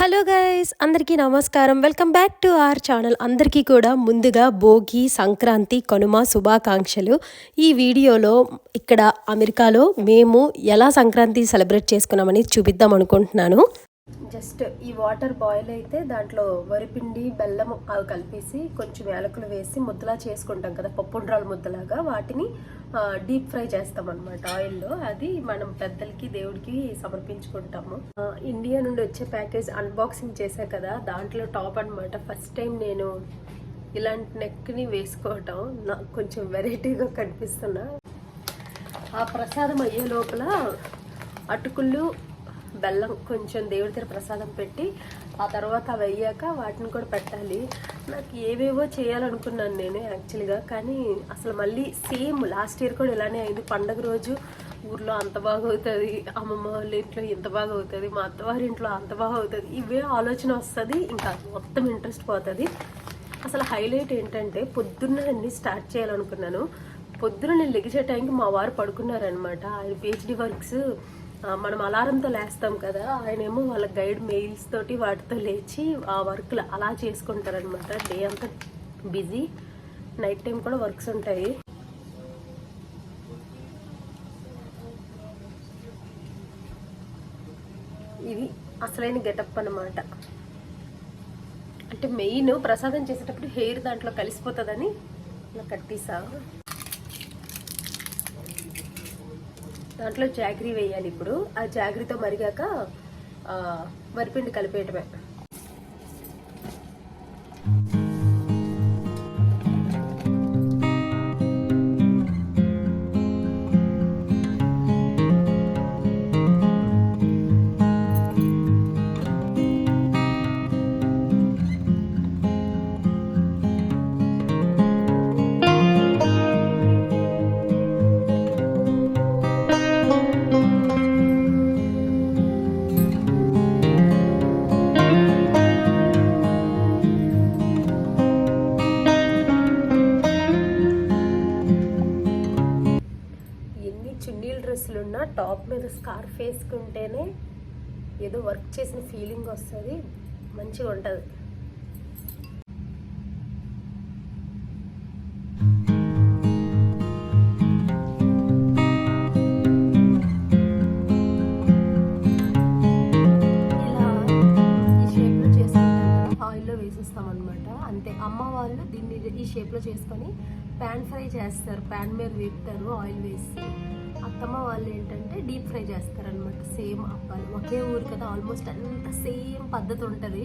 Hello guys అందరికీ నమస్కారం. Welcome back to our channel. అందరికీ కూడా ముందుగా భోగి సంక్రాంతి కనుమ శుభాకాంక్షలు. ఈ వీడియోలో ఇక్కడ అమెరికాలో మేము ఎలా సంక్రాంతి సెలబ్రేట్ చేసుకున్నామని చూపిద్దాం అనుకుంటున్నాను. జస్ట్ ఈ వాటర్ బాయిల్ అయితే దాంట్లో వరిపిండి బెల్లం అవి కలిపేసి కొంచెం యాలకులు వేసి ముద్దలా చేసుకుంటాం కదా పప్పుండ్రాలు ముద్దలాగా. వాటిని డీప్ ఫ్రై చేస్తాం అనమాట ఆయిల్లో. అది మనం పెద్దలకి దేవుడికి సమర్పించుకుంటాము. ఇండియా నుండి వచ్చే ప్యాకేజ్ అన్బాక్సింగ్ చేశా కదా దాంట్లో టాప్ అన్నమాట. ఫస్ట్ టైం నేను ఇలాంటి నెక్ని వేసుకోవటం. నాకు కొంచెం వెరైటీగా కనిపిస్తున్నా. ఆ ప్రసాదం అయ్యే లోపల అటుకులు బెల్లం కొంచెం దేవుడి దగ్గర ప్రసాదం పెట్టి ఆ తర్వాత అవి అయ్యాక వాటిని కూడా పెట్టాలి. నాకు ఏవేవో చేయాలనుకున్నాను నేను యాక్చువల్గా కానీ అసలు మళ్ళీ సేమ్ లాస్ట్ ఇయర్ కూడా ఇలానే అయింది. పండగ రోజు ఊర్లో అంత బాగా అవుతుంది అమ్మమ్మ వాళ్ళ ఇంట్లో ఇంత బాగా అవుతుంది మా అత్తవారి ఇంట్లో అంత బాగా అవుతుంది ఇవే ఆలోచన వస్తుంది ఇంకా మొత్తం ఇంట్రెస్ట్ పోతుంది. అసలు హైలైట్ ఏంటంటే పొద్దున్న అన్ని స్టార్ట్ చేయాలనుకున్నాను. పొద్దున నేను లెగిసే టైంకి మా వారు పడుకున్నారనమాట ఆయన పిహెచ్డి వర్క్స్ మనం అలారంతో లేస్తాం కదా ఆయన ఏమో వాళ్ళ గైడ్ మెయిల్స్ తోటి వాటితో లేచి ఆ వర్క్లు అలా చేసుకుంటారనమాట డే అంతా బిజీ నైట్ టైం కూడా వర్క్స్ ఉంటాయి. ఇది అసలైన గెటప్ అన్నమాట. అంటే మెయిన్ ప్రసాదం చేసేటప్పుడు హెయిర్ దాంట్లో కలిసిపోతుందని ఇలా కట్టేసా దాంట్లో జాగ్రీ వేయాలి ఇప్పుడు. ఆ జాగ్రీతో మరిగాక ఆ, వరిపిండి కలిపేయటమే. కన్నా టాప్ మీద స్కార్ఫ్ వేసుకుంటేనే ఏదో వర్క్ చేసిన ఫీలింగ్ వస్తుంది మంచిగా ఉంటుంది. ఇలా ఈ షేప్లో ఆయిల్లో వేసేస్తాం అంతే. అమ్మ వాళ్ళు దీన్ని ఈ షేప్లో చేసుకొని ప్యాన్ ఫ్రై చేస్తారు. ప్యాన్ మీద వేపుతారు ఆయిల్ వేసి. అత్తమ్మ వాళ్ళు ఏంటంటే డీప్ ఫ్రై చేస్తారనమాట సేమ్ అప్పాలు. ఒకే ఊరు కదా ఆల్మోస్ట్ అంత సేమ్ పద్ధతి ఉంటుంది.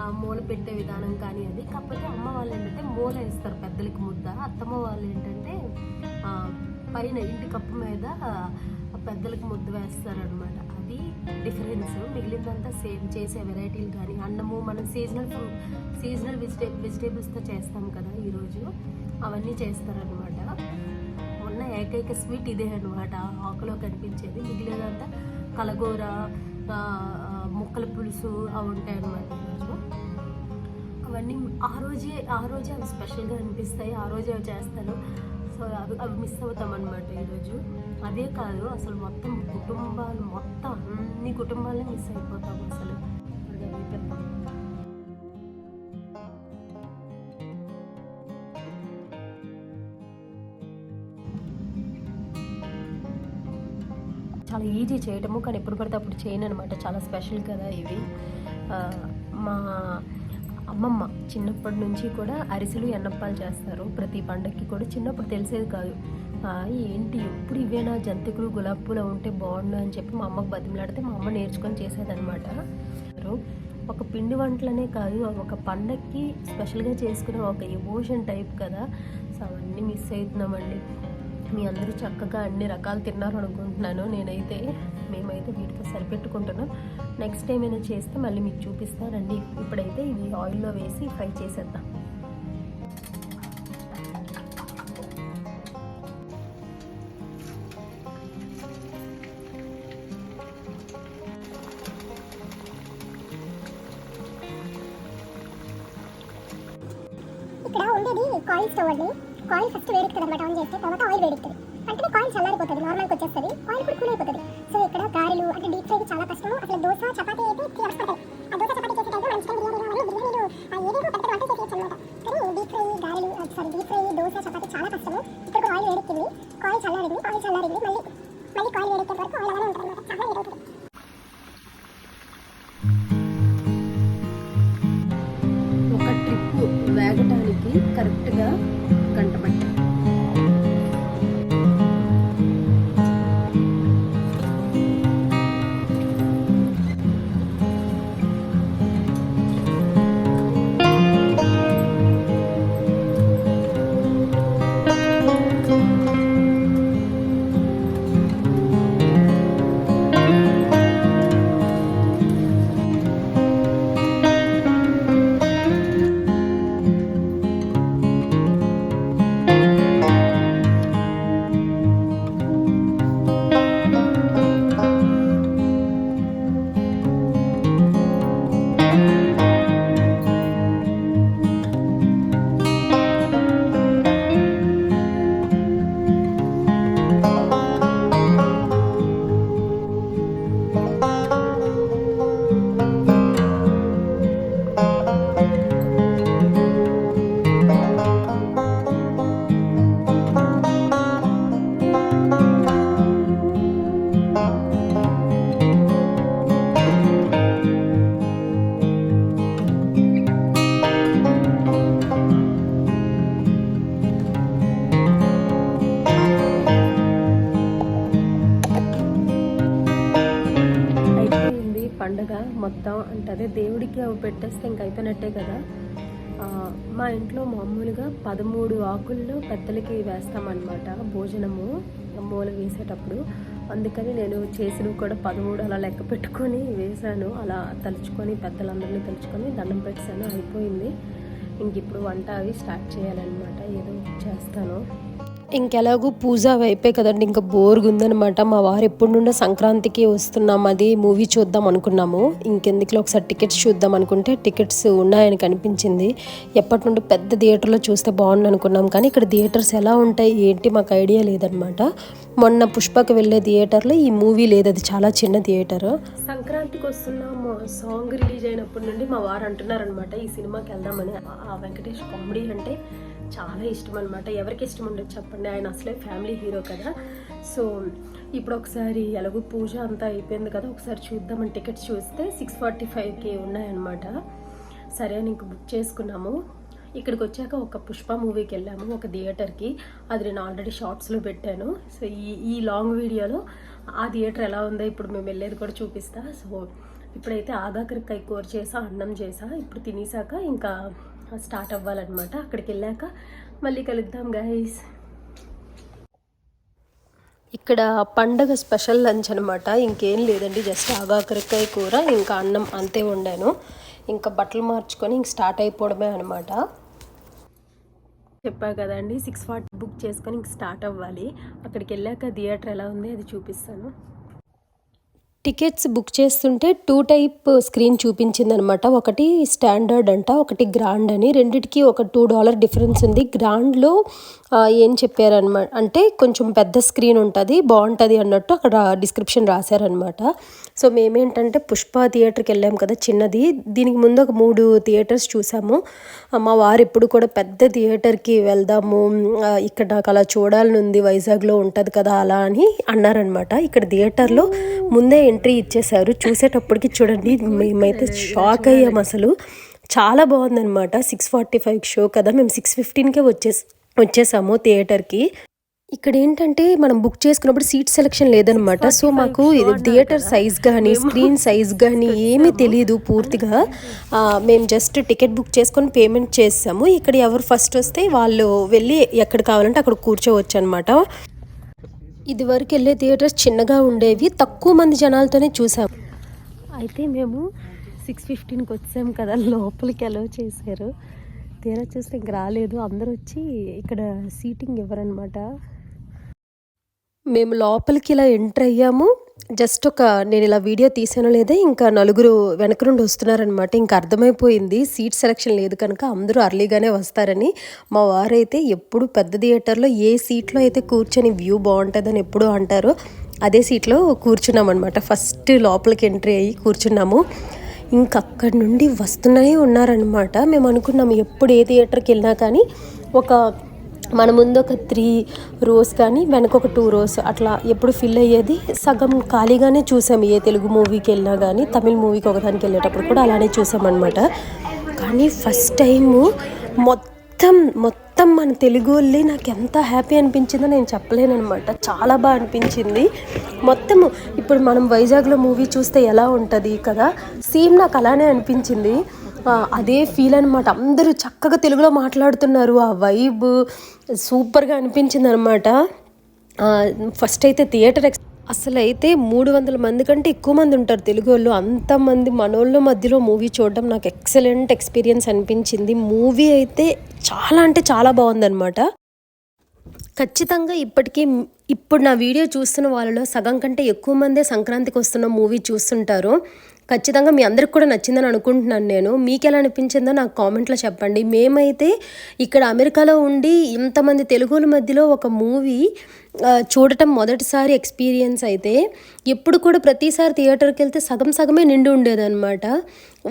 ఆ మూల పెట్టే విధానం కానీ అది. కాకపోతే అమ్మ వాళ్ళు ఏంటంటే మూల వేస్తారు పెద్దలకి ముద్ద. అత్తమ్మ వాళ్ళు ఏంటంటే పైన ఇంటి కప్పు మీద పెద్దలకు ముద్ద వేస్తారనమాట అది డిఫరెన్స్. మిగిలిందంతా సేమ్ చేసే వెరైటీలు కానీ అన్నము మనం సీజనల్ ఫ్రూట్ సీజనల్ వెజిటే వెజిటేబుల్స్తో చేస్తాం కదా ఈరోజు. అవన్నీ చేస్తారనమాట ఏకైక స్వీట్ ఇదే అనమాట ఆకులో కనిపించేది. మిగిలినంతా కలగూర ముక్కల పులుసు అవి ఉంటాయి అనమాట అవన్నీ ఆ రోజే ఆ రోజే అవి స్పెషల్గా అనిపిస్తాయి. ఆ రోజే అవి చేస్తాను. సో అవి అవి మిస్ అవుతాం అనమాట ఈరోజు అదే కాదు అసలు మొత్తం కుటుంబాలు మొత్తం అన్ని కుటుంబాలే మిస్ అయిపోతాం అసలు. ఈజీ చేయటము కానీ ఎప్పుడు పడితే అప్పుడు చేయను అనమాట చాలా స్పెషల్ కదా ఇవి. మా అమ్మమ్మ చిన్నప్పటి నుంచి కూడా అరిసెలు ఎన్నప్పాలు చేస్తారు. ప్రతి పండక్కి కూడా చిన్నప్పుడు తెలిసేది కాదు. ఏంటి ఎప్పుడు ఇవేనా? జంతికలు గులాబీ పూలు ఉంటే బాగుండు అని చెప్పి మా అమ్మకు బతిమలాడితే మా అమ్మ నేర్చుకొని చేసేదనమాట ఒక పిండి వంటలనే కాదు ఒక పండక్కి స్పెషల్గా చేసుకునే ఒక ఎమోషన్ టైప్ కదా. సో అవన్నీ మిస్ అవుతున్నామండి. మీ అందరూ చక్కగా అన్ని రకాలు తిన్నారు అనుకుంటున్నాను నేనైతే మేమైతే వీటితో సరిపెట్టుకుంటున్నాం. నెక్స్ట్ టైం ఏమైనా చేస్తే మళ్ళీ మీకు చూపిస్తానండి. ఇప్పుడైతే ఇవి ఆయిల్లో వేసి ఫ్రై చేసేద్దాం. ఫస్ట్ వేడెక్కుతుంది అనమాట ఆన్ చేస్తే తర్వాత ఆయిల్ వేడెక్కుతుంది అంటే కాయిన్ చల్లారిపోతుంది నార్మల్కి వచ్చేస్తుంది. ఆయిల్ కూడా కూల్ అయిపోతుంది. సో ఇక్కడ గారెలు అంటే డీప్ ఫ్రై చాలా కష్టం అసలు దోశ చపాతీ అయితే త్రీ అవర్స్ ఆ దోశ చపాతీ చేసే టైంలో మంచి టైం బిర్యానీ కావాలి బిర్యానీలో ఏదేదో పెద్ద వంట చేసేయచ్చు అనమాట కానీ డీప్ ఫ్రై గారెలు sorry deep fry dosa chapati చాలా కష్టము. ఇక్కడ కూడా ఆయిల్ వేడెక్కింది కాయిల్ చల్లారింది కాయిల్ చల్లారింది మళ్ళీ మళ్ళీ కాయిల్ వేడెక్కే వరకు ఆయిల్ అలానే ఉంటుంది అనమాట చాలా వేడవుతుంది ఒక ట్రిప్ వేగటానికి కరెక్ట్గా స్టవ్ పెట్టేస్తే ఇంక అయిపోయినట్టే కదా. మా ఇంట్లో మామూలుగా పదమూడు ఆకుల్లో పెద్దలకి వేస్తామన్నమాట భోజనము మూల వేసేటప్పుడు. అందుకని నేను చేసినవి కూడా పదమూడు అలా లెక్క పెట్టుకొని వేశాను. అలా తలుచుకొని పెద్దలందరినీ తలుచుకొని దండం పెట్టాను అయిపోయింది. ఇంక ఇప్పుడు వంట అవి స్టార్ట్ చేయాలన్నమాట. ఏదో చేస్తాను. ఇంకెలాగూ పూజ వైపే కదండి ఇంకా బోర్గా ఉందనమాట మా వారు ఎప్పటి నుండో సంక్రాంతికి వస్తున్నాం అది మూవీ చూద్దాం అనుకున్నాము. ఇంకెందుకులో ఒకసారి టికెట్స్ చూద్దాం అనుకుంటే టికెట్స్ ఉన్నాయని కనిపించింది. ఎప్పటి నుండి పెద్ద థియేటర్లో చూస్తే బాగుండు అనుకున్నాం కానీ ఇక్కడ థియేటర్స్ ఎలా ఉంటాయి ఏంటి మాకు ఐడియా లేదనమాట. మొన్న పుష్పకి వెళ్ళే థియేటర్లో ఈ మూవీ లేదు అది చాలా చిన్న థియేటర్. సంక్రాంతికి వస్తున్న సాంగ్ రిలీజ్ అయినప్పటి నుండి మా వారు అంటున్నారనమాట ఈ సినిమాకి వెళ్దామని. ఆ వెంకటేష్ కామెడీ అంటే చాలా ఇష్టం అనమాట ఎవరికి ఇష్టం ఉండదు చెప్పండి. ఆయన అసలే ఫ్యామిలీ హీరో కదా. సో ఇప్పుడు ఒకసారి ఎలాగో పూజ అంతా అయిపోయింది కదా. ఒకసారి చూద్దామని టికెట్స్ చూస్తే సిక్స్ ఫార్టీ ఫైవ్కి ఉన్నాయన్నమాట. సరే అని ఇంక బుక్ చేసుకున్నాము. ఇక్కడికి వచ్చాక ఒక పుష్ప మూవీకి వెళ్ళాము ఒక థియేటర్కి అది నేను ఆల్రెడీ షార్ట్స్లో పెట్టాను. సో ఈ ఈ లాంగ్ వీడియోలో ఆ థియేటర్ ఎలా ఉందో ఇప్పుడు మేము వెళ్ళేది కూడా చూపిస్తా. సో ఇప్పుడైతే ఆగాకరికాయ కూర చేసా అన్నం చేసా. ఇప్పుడు తినేసాక ఇంకా స్టార్ట్ అవ్వాలన్నమాట. అక్కడికి వెళ్ళాక మళ్ళీ కలుద్దాం గైస్ ఇక్కడ పండగ స్పెషల్ లంచ్ అనమాట ఇంకేం లేదండి జస్ట్ ఆగాకరకాయ కూర ఇంకా అన్నం అంతే వండాను. ఇంకా బట్టలు మార్చుకొని ఇంక స్టార్ట్ అయిపోవడమే అనమాట చెప్పా కదండి సిక్స్ ఫార్టీ బుక్ చేసుకొని ఇంక స్టార్ట్ అవ్వాలి. అక్కడికి వెళ్ళాక థియేటర్ ఎలా ఉంది అది చూపిస్తాను. టికెట్స్ బుక్ చేస్తుంటే టూ టైప్ స్క్రీన్ చూపించింది అనమాట ఒకటి స్టాండర్డ్ అంట ఒకటి గ్రాండ్ అని. రెండిటికి ఒక టూ డాలర్ డిఫరెన్స్ ఉంది. గ్రాండ్లో ఏం చెప్పారనమాట అంటే కొంచెం పెద్ద స్క్రీన్ ఉంటుంది బాగుంటుంది అన్నట్టు అక్కడ డిస్క్రిప్షన్ రాశారనమాట. సో మేమేంటంటే పుష్ప థియేటర్కి వెళ్ళాం కదా చిన్నది. దీనికి ముందు ఒక మూడు థియేటర్స్ చూసాము. మా వారు ఎప్పుడు కూడా పెద్ద థియేటర్కి వెళ్దాము ఇక్కడ నాకు అలా చూడాలని ఉంది వైజాగ్లో ఉంటుంది కదా అలా అని అన్నారనమాట. ఇక్కడ థియేటర్లో ముందే ఎంట్రీ ఇచ్చేసారు చూసేటప్పటికి చూడండి మేమైతే షాక్ అయ్యాం అసలు. చాలా బాగుందన్నమాట. సిక్స్ ఫార్టీ ఫైవ్ షో కదా మేము సిక్స్ ఫిఫ్టీన్కే వచ్చేసి వచ్చేసాము థియేటర్కి. ఇక్కడ ఏంటంటే మనం బుక్ చేసుకున్నప్పుడు సీట్ సెలెక్షన్ లేదనమాట సో మాకు థియేటర్ సైజ్ కానీ స్క్రీన్ సైజ్ కానీ ఏమీ తెలియదు పూర్తిగా. మేము జస్ట్ టికెట్ బుక్ చేసుకొని పేమెంట్ చేసాము. ఇక్కడ ఎవరు ఫస్ట్ వస్తే వాళ్ళు వెళ్ళి ఎక్కడ కావాలంటే అక్కడ కూర్చోవచ్చు అనమాట ఇదివరకు వెళ్ళే థియేటర్స్ చిన్నగా ఉండేవి తక్కువ మంది జనాలతోనే చూసాం. అయితే మేము సిక్స్ ఫిఫ్టీన్కి వచ్చాం కదా లోపలికి అలో చేశారు. తీరా చూస్తే ఇంక రాలేదు. అందరూ వచ్చి ఇక్కడ సీటింగ్ ఇవ్వరనమాట మేము లోపలికి ఇలా ఎంటర్ అయ్యాము. జస్ట్ ఒక నేను ఇలా వీడియో తీసానో లేదే ఇంకా నలుగురు వెనక నుండి వస్తున్నారనమాట ఇంకా అర్థమైపోయింది. సీట్ సెలెక్షన్ లేదు కనుక అందరూ అర్లీగానే వస్తారని. మా వారైతే ఎప్పుడు పెద్ద థియేటర్లో ఏ సీట్లో అయితే కూర్చొని వ్యూ బాగుంటుందని ఎప్పుడూ అంటారో అదే సీట్లో కూర్చున్నాం అనమాట ఫస్ట్ లోపలికి ఎంట్రీ అయ్యి కూర్చున్నాము. ఇంకా అక్కడి నుండి వస్తూనే ఉన్నారనమాట మేము అనుకున్నాము ఎప్పుడు ఏ థియేటర్కి వెళ్ళినా కానీ ఒక మన ముందు ఒక త్రీ రోస్ కానీ వెనక ఒక టూ రోస్ అట్లా ఎప్పుడు ఫిల్ అయ్యేది సగం ఖాళీగానే చూసాము ఏ తెలుగు మూవీకి వెళ్ళినా కానీ తమిళ మూవీకి ఒకదానికి వెళ్ళేటప్పుడు కూడా అలానే చూసామన్నమాట. కానీ ఫస్ట్ టైము మొత్తం మొత్తం మన తెలుగు వాళ్ళే నాకు ఎంత హ్యాపీ అనిపించిందో నేను చెప్పలేను అనమాట చాలా బాగా అనిపించింది. మొత్తము ఇప్పుడు మనం వైజాగ్లో మూవీ చూస్తే ఎలా ఉంటుంది కదా సేమ్ నాకు అలానే అనిపించింది. అదే ఫీల్ అనమాట అందరూ చక్కగా తెలుగులో మాట్లాడుతున్నారు. ఆ వైబ్ సూపర్గా అనిపించింది అనమాట ఫస్ట్ అయితే థియేటర్ ఎక్స్ అసలు అయితే మూడు వందల మంది కంటే ఎక్కువ మంది ఉంటారు తెలుగు వాళ్ళు అంతమంది మనోళ్ళ మధ్యలో మూవీ చూడడం నాకు ఎక్సలెంట్ ఎక్స్పీరియన్స్ అనిపించింది. మూవీ అయితే చాలా అంటే చాలా బాగుందన్నమాట. ఖచ్చితంగా ఇప్పటికీ ఇప్పుడు నా వీడియో చూస్తున్న వాళ్ళలో సగం కంటే ఎక్కువ మందే సంక్రాంతికి వస్తున్న మూవీ చూస్తుంటారు. ఖచ్చితంగా మీ అందరికి కూడా నచ్చిందని అనుకుంటున్నాను నేను. మీకు ఎలా అనిపించిందో నాకు కామెంట్లో చెప్పండి. మేమైతే ఇక్కడ అమెరికాలో ఉండి ఇంతమంది తెలుగుల మధ్యలో ఒక మూవీ చూడటం మొదటిసారి ఎక్స్పీరియన్స్ అయితే ఎప్పుడు కూడా ప్రతిసారి థియేటర్కి వెళ్తే సగం సగమే నిండి ఉండేదన్నమాట.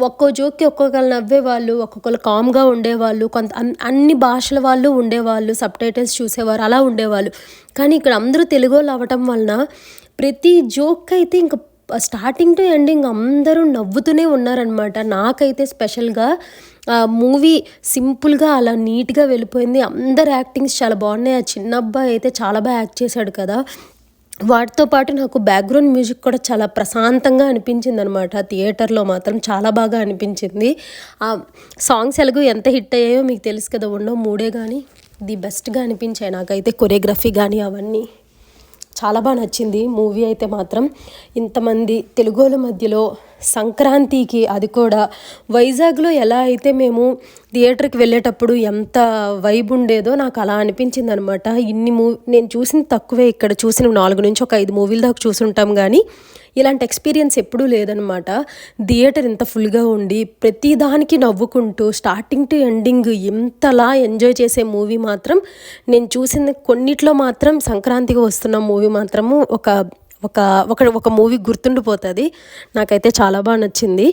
ఒక్కో జోక్కి ఒక్కొక్కరు నవ్వేవాళ్ళు ఒక్కొక్కరు కామ్గా ఉండేవాళ్ళు కొంత అన్- అన్ని భాషల వాళ్ళు ఉండేవాళ్ళు సబ్ టైటిల్స్ చూసేవారు అలా ఉండేవాళ్ళు. కానీ ఇక్కడ అందరూ తెలుగు వాళ్ళు అవ్వటం వలన ప్రతి జోక్ అయితే ఇంకా స్టార్టింగ్ టు ఎండింగ్ అందరూ నవ్వుతూనే ఉన్నారనమాట నాకైతే స్పెషల్గా మూవీ సింపుల్గా అలా నీట్గా వెళ్ళిపోయింది. అందరు యాక్టింగ్స్ చాలా బాగున్నాయి. ఆ చిన్న అబ్బాయి అయితే చాలా బాగా యాక్ట్ చేశాడు కదా. వాటితో పాటు నాకు బ్యాక్గ్రౌండ్ మ్యూజిక్ కూడా చాలా ప్రశాంతంగా అనిపించింది అనమాట థియేటర్లో మాత్రం చాలా బాగా అనిపించింది. ఆ సాంగ్స్ ఎలాగో ఎంత హిట్ అయ్యాయో మీకు తెలుసు కదా. ఉండవు మూడే కానీ ది బెస్ట్గా అనిపించాయి నాకైతే. కొరియోగ్రఫీ కానీ అవన్నీ. చాలా బాగా నచ్చింది. మూవీ అయితే మాత్రం ఇంతమంది తెలుగుల మధ్యలో సంక్రాంతికి అది కూడా. వైజాగ్లో ఎలా అయితే మేము థియేటర్కి వెళ్ళేటప్పుడు ఎంత వైబ్ ఉండేదో నాకు అలా అనిపించింది అనమాట ఇన్ని మూవీ నేను చూసిన తక్కువే ఇక్కడ చూసిన నాలుగు నుంచి ఒక ఐదు మూవీల దాకా చూసుంటాం కానీ ఇలాంటి ఎక్స్పీరియన్స్ ఎప్పుడూ లేదనమాట థియేటర్ ఇంత ఫుల్గా ఉండి ప్రతి దానికి నవ్వుకుంటూ స్టార్టింగ్ టు ఎండింగ్ ఎంతలా ఎంజాయ్ చేసే మూవీ మాత్రం నేను చూసిన కొన్నిట్లో మాత్రం సంక్రాంతికి వస్తున్న మూవీ మాత్రము ఒక ఒక ఒక ఒక మూవీ గుర్తుండిపోతుంది. నాకైతే చాలా బాగా నచ్చింది.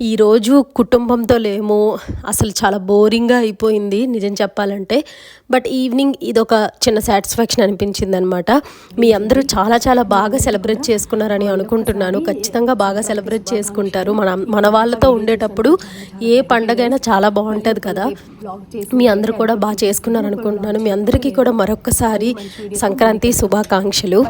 ఈరోజు కుటుంబంతో లేము. అసలు చాలా బోరింగ్గా అయిపోయింది నిజం చెప్పాలంటే. బట్ ఈవినింగ్ ఇదొక చిన్న సాటిస్ఫాక్షన్ అనిపించింది అనమాట మీ అందరూ చాలా చాలా బాగా సెలబ్రేట్ చేసుకున్నారని అనుకుంటున్నాను. ఖచ్చితంగా బాగా సెలబ్రేట్ చేసుకుంటారు. మన మన వాళ్ళతో ఉండేటప్పుడు ఏ పండగైనా చాలా బాగుంటుంది కదా. మీ అందరూ కూడా బాగా చేసుకున్నారు అనుకుంటున్నాను మీ అందరికీ కూడా మరొకసారి సంక్రాంతి శుభాకాంక్షలు.